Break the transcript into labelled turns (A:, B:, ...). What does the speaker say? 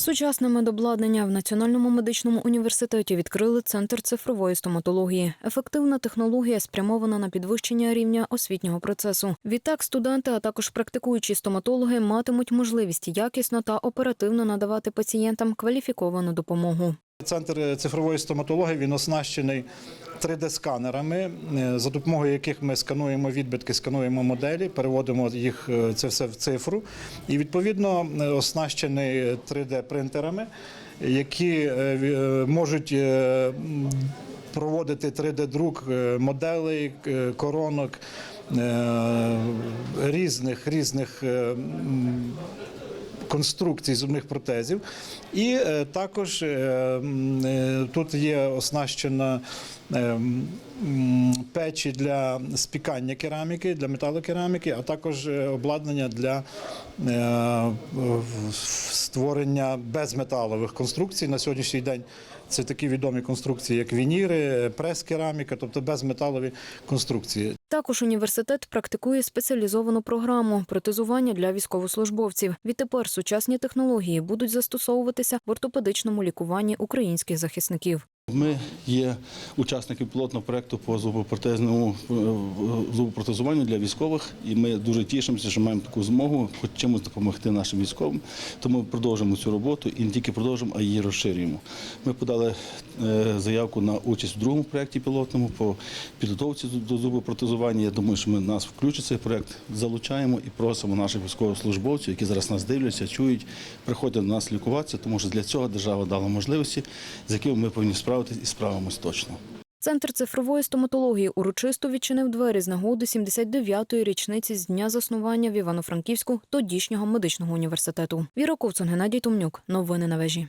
A: Сучасне медобладнання в Національному медичному університеті відкрили центр цифрової стоматології. Ефективна технологія спрямована на підвищення рівня освітнього процесу. Відтак, студенти, а також практикуючі стоматологи матимуть можливість якісно та оперативно надавати пацієнтам кваліфіковану допомогу.
B: Центр цифрової стоматології він оснащений 3D-сканерами, е, за допомогою яких ми скануємо відбитки, скануємо моделі, переводимо їх е, це все в цифру, і відповідно е, оснащений 3D-принтерами, які можуть проводити 3D-друк е, моделей, коронок різних різних. Конструкцій зубних протезів. І е, також е, е, тут є оснащена печі для спікання кераміки, для металокераміки, а також обладнання для створення безметалових конструкцій. На сьогоднішній день це такі відомі конструкції, як вініри, прес-кераміка, тобто безметалові конструкції.
A: Також університет практикує спеціалізовану програму протезування для військовослужбовців. Відтепер сучасні технології будуть застосовуватися в ортопедичному лікуванні українських захисників.
C: Ми є учасниками пілотного проекту по зубопротезному е, зубопротезуванню для військових, і ми дуже тішимося, що маємо таку змогу хоч чимось допомогти нашим військовим. Тому продовжуємо цю роботу і не тільки продовжуємо, а її розширюємо. Ми подали е, заявку на участь у другому проєкті пілотному по підготовці до зубопротезування. Я думаю, що ми нас включить цей проект, залучаємо і просимо наших військовослужбовців, які зараз нас дивляться, чують, приходять до нас лікуватися, тому що для цього держава дала можливості, з якими ми повинні справитись і справимось точно.
A: Центр цифрової стоматології урочисто відчинив двері з нагоди 79-ї річниці з дня заснування в Івано-Франківську тодішнього медичного університету. Віра Ковцун, Геннадій Томнюк. Новини на вежі.